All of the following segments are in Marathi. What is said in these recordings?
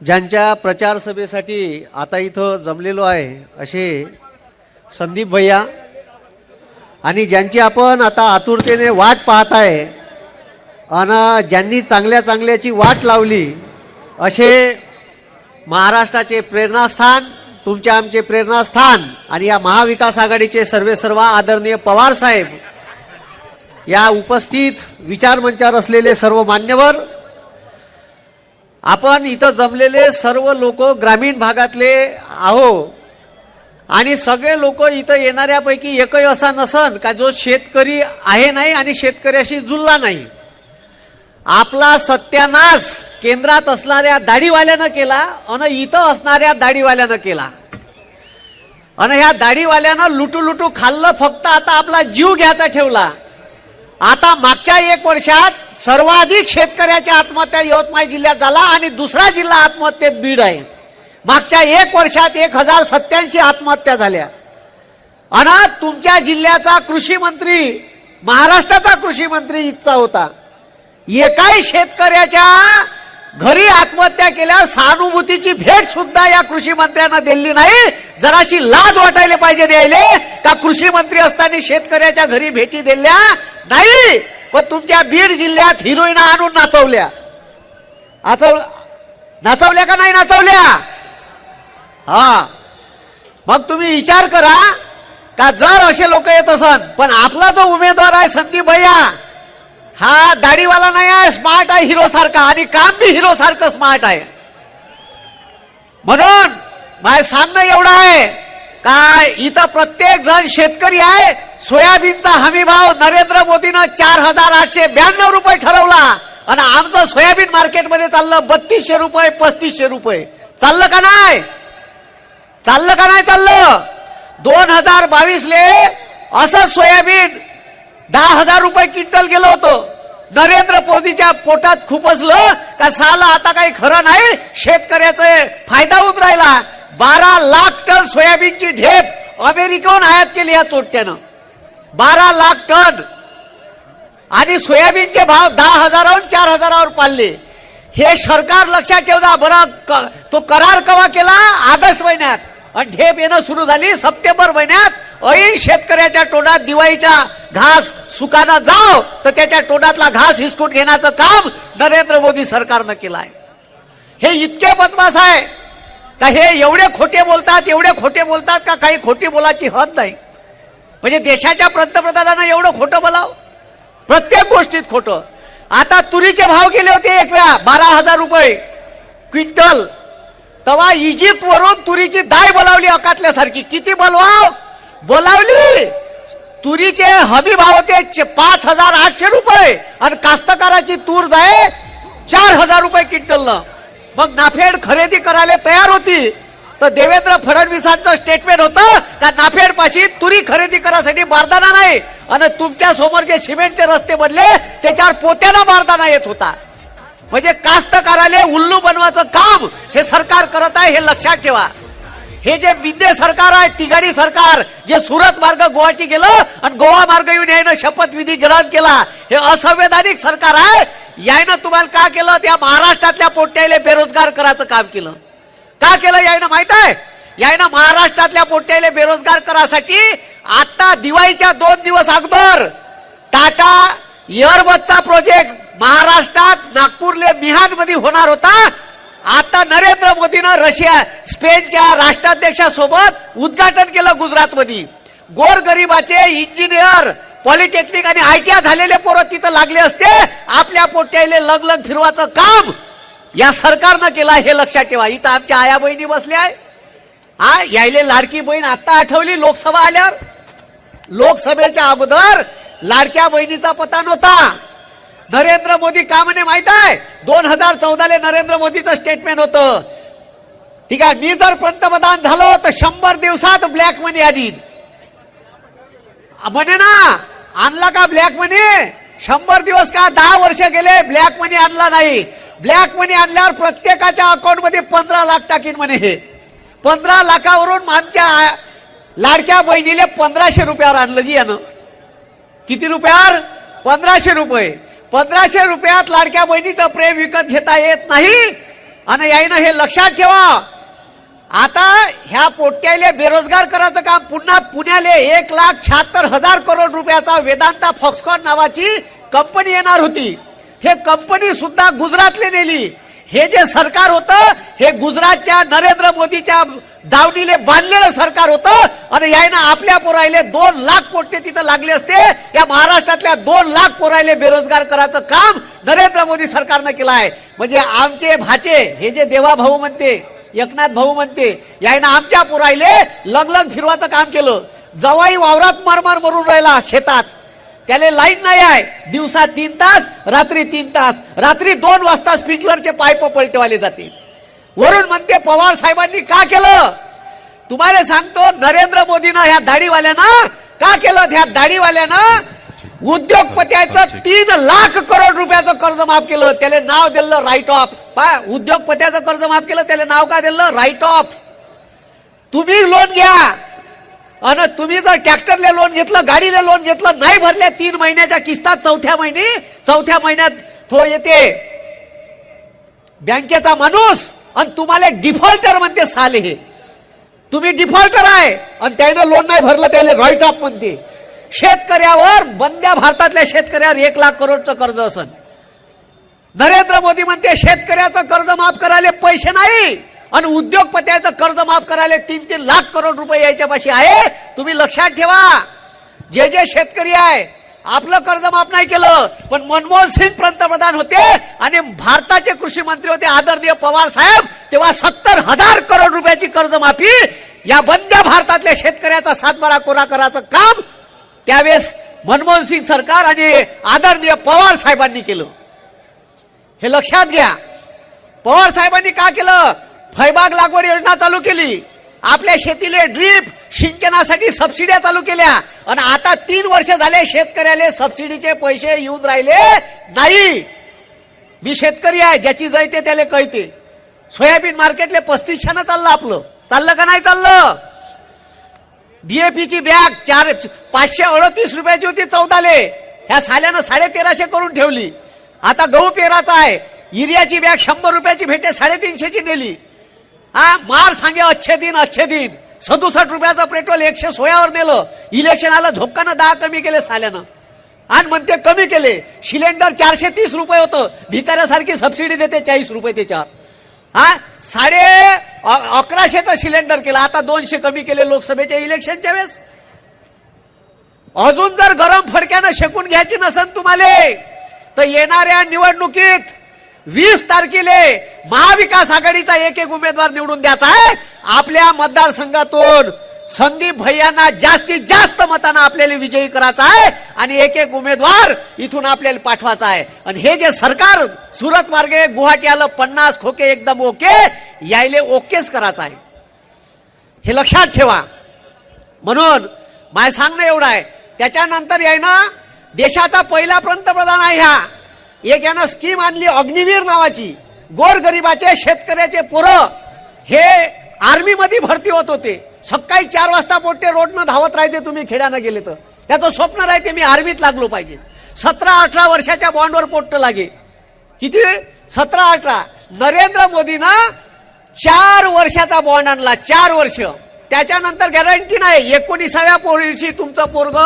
ज्यांच्या प्रचार सभेसाठी आता इथं जमलेलो आहे असे संदीप भैया. आणि ज्यांची आपण आता आतुरतेने वाट पाहत आहे आणि ज्यांनी चांगल्या चांगल्याची वाट लावली असे महाराष्ट्राचे प्रेरणास्थान तुमचे आमचे प्रेरणास्थान आणि या महाविकास आघाडीचे सर्वे सर्व आदरणीय पवार साहेब या उपस्थित विचारमंचावर असलेले सर्व मान्यवर आपण इथं जमलेले सर्व लोक ग्रामीण भागातले आहो आणि सगळे लोक इथं येणाऱ्यापैकी एकही असा नसन का जो शेतकरी आहे नाही आणि शेतकऱ्याशी जुळला नाही. आपला सत्यानाश केंद्रात असणाऱ्या दाढीवाल्यानं केला अन इथं असणाऱ्या दाढीवाल्यानं केला. आणि ह्या दाढीवाल्यानं लुटू लुटू खाल्लं फक्त आता आपला जीव घ्यायचा ठेवला. आता मागच्या एक वर्षात सर्वाधिक शेतकऱ्याच्या आत्महत्या यवतमाळ जिल्ह्यात झाला आणि दुसरा जिल्हा आत्महत्येत बीड आहे. मागच्या एक वर्षात एक हजार सत्याऐंशी आत्महत्या झाल्या. आणि तुमच्या जिल्ह्याचा कृषी मंत्री महाराष्ट्राचा कृषी मंत्री इथचा होता. एकाही शेतकऱ्याच्या घरी आत्महत्या केल्यावर सहानुभूतीची भेट सुद्धा या कृषी मंत्र्यांना दिली नाही. जराशी लाज वाटायला पाहिजे न्यायले का कृषी मंत्री असताना शेतकऱ्याच्या घरी भेटी दिल्या नाही? पण तुमच्या बीड जिल्ह्यात हिरोईन आणून नाचवल्या. आचव नाचवल्या का नाही नाचवल्या? हा. मग तुम्ही विचार करा का जर असे लोक येत असन पण आपला जो उमेदवार आहे संदीप भैया हा दाढीवाला नाही आहे स्मार्ट आहे हिरो सारखा आणि काम बी हिरो सारखं स्मार्ट आहे. म्हणून माझं सांगणं एवढं आहे का इथं प्रत्येक जण शेतकरी आहे सोयाबीनचा हमी भाव नरेंद्र मोदी चार हजार आठशे ब्याण्णव रुपये ठरवला. आणि आमचं सोयाबीन मार्केटमध्ये चाललं बत्तीसशे रुपये पस्तीसशे रुपये. चाललं का नाही? चाललं का नाही चाललं? दोन हजार बावीसले असं सोयाबीन दहा हजार रुपये क्विंटल गेलं होतं. नरेंद्र मोदीच्या पोटात खुपसलं का साला आता काही खरं नाही? शेतकऱ्याचा फायदा होत राहिला. बारा लाख टन सोयाबीनची ढेप अमेरिकेहून आयात केली या चोट्यानं बारा लाख टन आणि सोयाबीनचे भाव दहा हजाराहून चार हजारावर पाडले हे सरकार लक्षात ठेवता बरं क- तो करार कवा केला? ऑगस्ट महिन्यात. आणि ढेप येणं सुरू झाली सप्टेंबर महिन्यात. ऐन शेतकऱ्याच्या टोडात दिवाळीचा घास सुकाना जाव तर त्याच्या टोडातला घास हिसकून घेण्याचं काम नरेंद्र मोदी सरकारनं केलं आहे हे इतके बदमाश आहे. का हे एवढे खोटे बोलतात एवढे खोटे बोलतात का काही खोटी बोलाची हद नाही. म्हणजे देशाच्या पंतप्रधानांना एवढं खोटं बोलाव? प्रत्येक गोष्टीत खोटं. आता तुरीचे भाव गेले होते एक वेळा बारा हजार रुपये. क्विंटल. तेव्हा इजिप्त वरून तुरीची दाय बोलावली अकातल्यासारखी. किती बोलवाव? बोलावली. तुरीचे हमी भाव होते पाच हजार आठशे रुपये. आणि कास्तकाराची तूर जाय चार हजार रुपये क्विंटलनं. मग नाफेड खरेदी करायला तयार होती. तर देवेंद्र फडणवीसांचं स्टेटमेंट होतं का नाफेड पाशी तुरी खरेदी करायसाठी बारदाना नाही? आणि तुमच्यासमोर जे सिमेंटचे रस्ते बनले त्याच्यावर पोत्याला बारदाना येत होता. म्हणजे कास्तकाराले उल्लू बनवायचं काम हे सरकार करत आहे हे लक्षात ठेवा. हे जे बिंदे सरकार आहे तिघाडी सरकार जे सुरत मार्ग गुवाहाटी गेलं आणि गोवा मार्ग येऊन यायनं शपथविधी ग्रहण केला हे असंवैधानिक सरकार आहे. यायनं तुम्हाला का केलं? त्या महाराष्ट्रातल्या पोट्याले बेरोजगार करायचं काम केलं. का केलं यायनं माहीत आहे? यायनं महाराष्ट्रातल्या पोट्याले बेरोजगार करासाठी आता दिवाळीच्या दोन दिवस अगोदर टाटा एअरबसचा प्रोजेक्ट महाराष्ट्रात नागपूरले मिहानमध्ये होणार होता. आता नरेंद्र मोदीनं रशिया स्पेनच्या राष्ट्राध्यक्षासोबत उद्घाटन केलं गुजरातमध्ये. गोरगरिबाचे इंजिनियर पॉलिटेक्निक आणि आयटीआय झालेले पोरं तिथं लागले असते. आपल्या पोट्याले लग लग फिरवाचं काम या सरकारनं केला हे लक्षात ठेवा. इथं आमच्या आया बहिणी बसल्या आहे. हा यायले लाडकी बहीण आता आठवली लोकसभा आल्यावर. लोकसभेच्या अगोदर लाडक्या बहिणीचा पता नव्हता. नरेंद्र मोदी का म्हणे माहीत आहे? दोन हजार चौदाले नरेंद्र मोदीचं स्टेटमेंट होतं. ठीक आहे मी जर पंतप्रधान झालो तर शंभर दिवसात ब्लॅक मनी आणीन. म्हणे ना आणला का ब्लॅक मनी शंभर दिवस का दहा वर्ष गेले ब्लॅक मनी आणला नाही. ब्लॅक मनी आणल्यावर प्रत्येकाच्या अकाउंटमध्ये पंधरा लाख टाकीन म्हणे हे. पंधरा लाखावरून आमच्या लाडक्या बहिणीला पंधराशे रुपयावर आणलं जी यानं. किती रुपयावर? पंधराशे रुपये. पंधराशे रुपयात लाडक्या बहिणीचं प्रेम विकत घेता येत नाही. आणि यायनं हे लक्षात ठेवा. आता ह्या पोट्याले बेरोजगार करायचं काम पुन्हा पुण्याले एक लाख शहात्तर हजार करोड रुपयाचा वेदांता फॉक्सकॉन नावाची कंपनी येणार होती. हे कंपनी सुद्धा गुजरातले नेली. हे जे सरकार होतं हे गुजरातच्या नरेंद्र मोदीच्या दावणीले बांधलेलं सरकार होतं आणि यायनं आपल्या पोरायले दोन लाख पोट्टे तिथं लागले असते. या महाराष्ट्रातल्या दोन लाख पोरायले बेरोजगार करायचं काम नरेंद्र मोदी सरकारनं केलं आहे. म्हणजे आमचे भाचे हे जे देवा भाऊ म्हणते एकनाथ भाऊ म्हणते यायनं आमच्या पुरायले लंग फिरवाचं काम केलं. जवाई वावरात मरमर मरून राहिला शेतात. त्याला लाईन नाही आहे. दिवसा तीन तास रात्री तीन तास. रात्री दोन वाजता स्प्रिंकलरचे पाईप पलटवाले जाते. वरून म्हणते पवार साहेबांनी का केलं? तुम्हाला सांगतो नरेंद्र मोदीनं ह्या दाढीवाल्यानं का केलं? ह्या दाढीवाल्यानं उद्योगपत्याचं तीन लाख करोड रुपयाचं कर्ज माफ केलं. त्याला नाव दिलं राईट ऑफ पा उद्योगपत्याचं कर्ज माफ केलं त्याला नाव का दिलं? राईट ऑफ तुम्ही लोन घ्या. आणि तुम्ही जर ट्रॅक्टरला लोन घेतलं गाडीला लोन घेतलं नाही भरल्या तीन महिन्याच्या किस्तात चौथ्या महिने चौथ्या महिन्यात तो येते. बँकेचा माणूस आणि तुम्हाला डिफॉल्टर म्हणते साले हे. तुम्ही डिफॉल्टर आहे आणि त्यानं लोन नाही भरलं त्याला रॉईट ऑफ म्हणते. शेतकऱ्यावर बंद्या भारतातल्या शेतकऱ्यावर एक लाख करोडचं कर्ज असन. नरेंद्र मोदी म्हणते शेतकऱ्याचं कर्ज माफ करायला पैसे नाही. आणि उद्योगपत्याचं कर्ज माफ करायला तीन तीन लाख करोड रुपये यायच्यापाशी आहे तुम्ही लक्षात ठेवा. जे जे शेतकरी आहे आपलं कर्ज माफ नाही केलं पण मनमोहन सिंग पंतप्रधान होते आणि भारताचे कृषी मंत्री होते आदरणीय पवार साहेब तेव्हा सत्तर हजार करोड रुपयाची कर्जमाफी या बंद भारतातल्या शेतकऱ्याचा सातबारा कोरा करायचं काम त्यावेळेस मनमोहन सिंग सरकार आणि आदरणीय पवार साहेबांनी केलं. हे लक्षात घ्या. पवार साहेबांनी का केलं? फळबाग लागवड योजना चालू केली. आपल्या शेतीले ड्रीप सिंचनासाठी सबसिड्या चालू केल्या. आणि आता तीन वर्ष झाले शेतकऱ्याले सबसिडीचे पैसे येऊन राहिले नाही. मी शेतकरी आहे ज्याची जैते त्याला कळते. सोयाबीन मार्केटले पस्तीसशेनं चाललं आपलं. चाललं का नाही चाललं? डीएपीची बॅग चार पाचशे अडतीस रुपयाची होती चौदाले. ह्या साल्यानं साडे तेराशे करून ठेवली. आता गहू पेराचा आहे. युरियाची बॅग शंभर रुपयाची भेटे साडेतीनशेची नेली. हा मार सांगे अच्छे दिन अच्छे दिन. सदुसष्ट रुपयाचं पेट्रोल एकशे सोळावर नेलं. इलेक्शन आलं झोपकानं दहा कमी केले साल्यानं. आणि म्हणते कमी केले. सिलेंडर चारशे तीस रुपये होतं. भिकाऱ्यासारखी सबसिडी देते चाळीस रुपये त्याच्यावर. हा साडे अकराशेचा सिलेंडर केला. आता दोनशे कमी केले लोकसभेच्या इलेक्शनच्या वेळेस. अजून जर गरम फडक्यानं शेकून घ्यायची नसेल तुम्हाला तर येणाऱ्या निवडणुकीत वीस तारखेले महाविकास आघाडीचा एक एक उमेदवार निवडून द्यायचा आहे. आपल्या मतदारसंघातून संदीप भैयांना जास्तीत जास्त मतांना आपल्याला विजयी करायचा आहे आणि एक एक उमेदवार इथून आपल्याला पाठवायचा आहे. आणि हे जे सरकार सुरत मार्गे गुवाहाटी आलं पन्नास खोके एकदम ओके यायले ओकेच करायचं आहे. हे लक्षात ठेवा. म्हणून माय सांगणं एवढं आहे. त्याच्यानंतर यायनं देशाचा पहिला पंतप्रधान आहे ह्या एक यानं स्कीम आणली अग्निवीर नावाची. गोरगरिबाचे शेतकऱ्याचे पोरं. हे आर्मी मध्ये भरती होत होते. सकाळी चार वाजता पोट्टे रोडनं धावत राहते तुम्ही खेड्यानं गेले तर. त्याचं स्वप्न राहते मी आर्मीत लागलो पाहिजे. सतरा अठरा वर्षाच्या बॉन्डवर पोट्ट लागे. किती? सतरा अठरा. नरेंद्र मोदीनं चार वर्षाचा बॉन्ड आणला चार वर्ष. त्याच्यानंतर गॅरंटी नाही. एकोणीसाव्या वर्षी तुमचं पोरग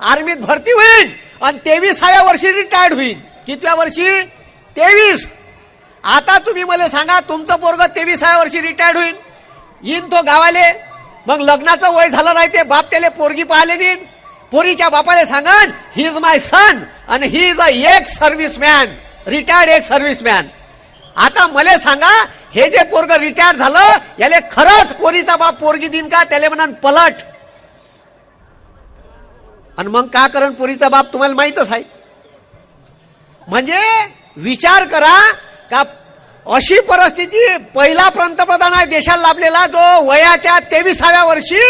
आर्मीत भरती होईल. आणि तेवीसाव्या वर्षी रिटायर्ड होईल. कितव्या वर्षी? तेवीस. आता तुम्ही मला सांगा तुमचं पोरग तेवीसाव्या वर्षी रिटायर्ड होईल. येईन तो गावाले. मग लग्नाचं वय झालं नाही ते बाप त्याला पोरगी पाहिले नेईन. पोरीच्या बापाला सांगन ही इज माय सन आणि ही इज अ एक सर्व्हिस मॅन रिटायर्ड एक सर्व्हिस मॅन आता मला सांगा हे जे पोरग रिटायर झालं याले खरंच पोरीचा बाप पोरगी देईन का? त्याला म्हणा पलट. आणि मग का करण पोरीचा बाप तुम्हाला माहीतच आहे. म्हणजे विचार करा का अशी परिस्थिती पहिला पंतप्रधान आहे देशाला लाभलेला जो वयाच्या तेविसाव्या वर्षी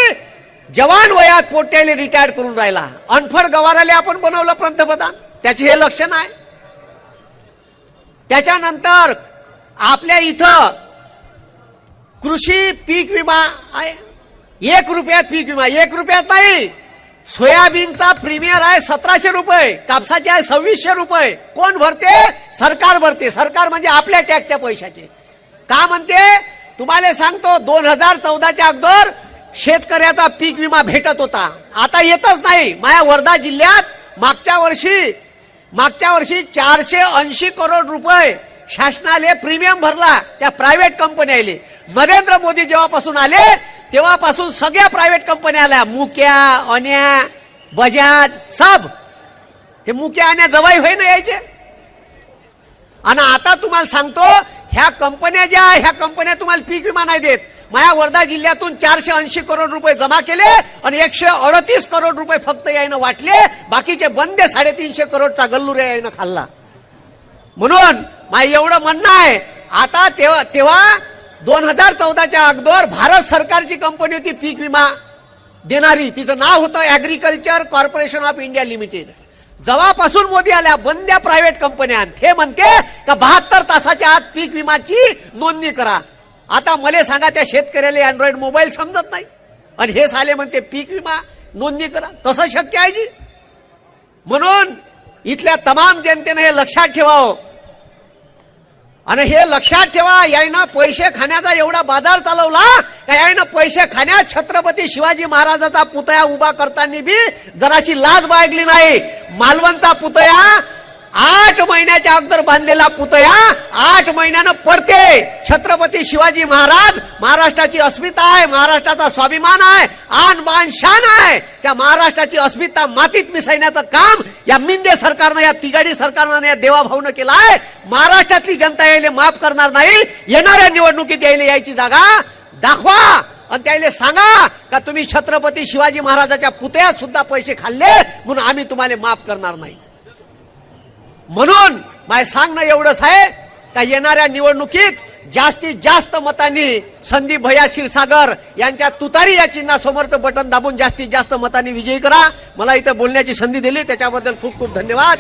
जवान वयात पोट्याले रिटायर करून राहिला. अनफड गवाराले आपण बनवलं पंतप्रधान. त्याचे हे लक्षण आहे. त्याच्यानंतर आपल्या इथं कृषी पीक विमा आहे. एक रुपयात पीक विमा एक रुपयात नाही. सोयाबीनचा प्रीमियर आहे सतराशे रुपये कापसाचे आहे सव्वीसशे रुपये. कोण भरते? सरकार भरते. सरकार म्हणजे आपल्या टॅक्सच्या पैशाचे. का म्हणते? तुम्हाला सांगतो दोन हजार चौदाच्या अगोदर शेतकऱ्याचा पीक विमा भेटत होता. आता येतच नाही. माझ्या वर्धा जिल्ह्यात मागच्या वर्षी मागच्या वर्षी चारशे ऐंशी करोड रुपये शासनाले प्रीमियम भरला त्या प्रायव्हेट कंपनी आले नरेंद्र मोदी जेव्हापासून आले तेव्हापासून सगळ्या प्रायव्हेट कंपन्या आल्या. मुक्या अन्या बजाज सब. हे मुक्या अन्या जवाई होय ना यायचे. आणि आता तुम्हाला सांगतो ह्या कंपन्या ज्या ह्या कंपन्या तुम्हाला पीक विमा नाही देत. माझ्या वर्धा जिल्ह्यातून चारशे ऐंशी करोड रुपये जमा केले आणि एकशे अडतीस करोड रुपये फक्त यायनं वाटले. बाकीचे बंदे साडेतीनशे करोडचा गल्लूर यायनं खाल्ला. म्हणून माझं एवढं म्हणणं आहे. आता तेव्हा तेव्हा दोन हजार चौदाच्या अगोदर भारत सरकारची कंपनी होती पीक विमा देणारी. तिचं नाव होतं agriculture corporation of India limited जेव्हापासून मोदी आल्या बंद्या प्रायव्हेट कंपन्या हे म्हणते का बहात्तर तासाच्या आत पीक विमाची नोंदणी करा. आता मला सांगा त्या शेतकऱ्याला अँड्रॉइड मोबाईल समजत नाही. आणि हे साले म्हणते पीक विमा नोंदणी करा. कसं शक्य आहे जी? म्हणून इथल्या तमाम जनतेनं हे लक्षात ठेवावं. आणि हे लक्षात ठेवा यायनं पैसे खाण्याचा एवढा बाजार चालवला का यायनं पैसे खाण्यात छत्रपती शिवाजी महाराजाचा पुतळा उभा करताना बी जराशी लाज बाळगली नाही. मालवणचा पुतळा आठ महिन्याच्या अगोदर बांधलेला पुतळा आठ महिन्यानं पडते. छत्रपती शिवाजी महाराज महाराष्ट्राची अस्मिता आहे महाराष्ट्राचा स्वाभिमान आहे आन बान शान आहे. त्या महाराष्ट्राची अस्मिता मातीत मिसळण्याचं काम या मिंदे सरकारनं या तिगाडी सरकारनं या देवाभाऊनं केलं आहे. महाराष्ट्रातली जनता यायला माफ करणार नाही. येणाऱ्या निवडणुकीत यायला यायची जागा दाखवा. आणि त्याला सांगा का तुम्ही छत्रपती शिवाजी महाराजाच्या पुतळ्यात सुद्धा पैसे खाल्ले म्हणून आम्ही तुम्हाला माफ करणार नाही. म्हणून माय सांगणं एवढंच आहे का येणाऱ्या निवडणुकीत जास्तीत जास्त मतांनी संदीप भैया क्षीरसागर यांच्या तुतारी या चिन्हासमोरचं बटन दाबून जास्तीत जास्त मतांनी विजयी करा. मला इथं बोलण्याची संधी दिली त्याच्याबद्दल खूप खूप धन्यवाद.